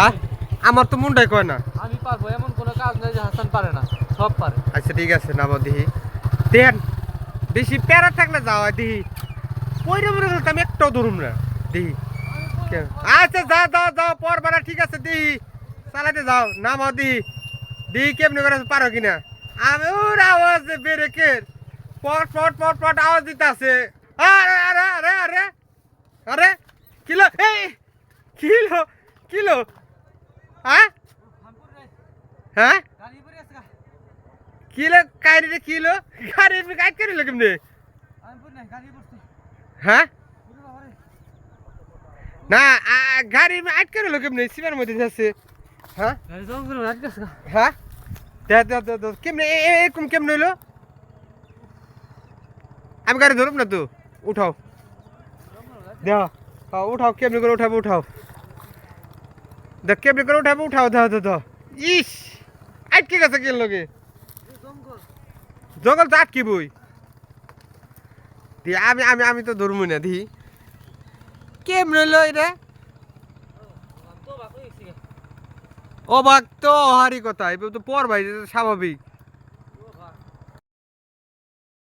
হ্যাঁ? আমার তো মুন্ডাই কয় না। আমি পারব এমন কোনো কাজ নাই যে হাসান পারে না সব পারে। আচ্ছা ঠিক আছে নামো দিহি। দেন বেশি প্যারা থাকলে যাও দিহি। পয়রে মরে গেলে তো আমি একটাও ধরুম না। দিহি। আচ্ছা যাও যাও যাও পর বারা ঠিক আছে দিহি। চালাতে যাও নামাও দিহি। দিহি কেমনি করে পারো কিনা? আমি ওর আওয়াজ বেরেকের পট পট পট পট আওয়াজ দিতে আছে আরে আরে আরে আরে আরে কিলো এই কিলো কিলো হ্যাঁ? কিলো কাইরে রে কিলো গাড়ি গাইড করিল কেমনে? হ্যাঁ? না গাড়ি আইট করিল কেমনে? সিমের মধ্যে আছে হ্যাঁ? হ্যাঁ কেমনে এরকম কেমনে হইল? আমি গাড়ি ধরুম না তো? উঠাও। দেহ হ্যাঁ উঠাও কেমনে করে উঠাবো উঠাও। দেখ কেমনে করে উঠাবো উঠাও দাও দাও ইস! আটকে গেছে কি লগে? জঙ্গল তো আটকি বই দি, আমি আমি আমি তো ধরবো না, দি। কেমনে হইল এটা অবাক তো হারি কথা, এবার তো পর ভাই, স্বাভাবিক।